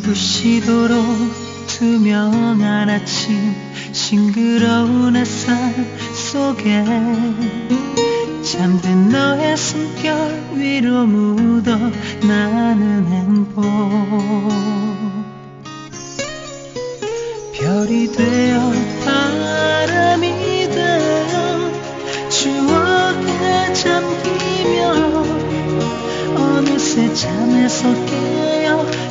부시도록 투명한 아침 싱그러운 햇살 속에 잠든 너의 숨결 위로 묻어 나는 행복. 별이 되어 바람이 되어 추억에 잠기며 어느새 잠에서 깨어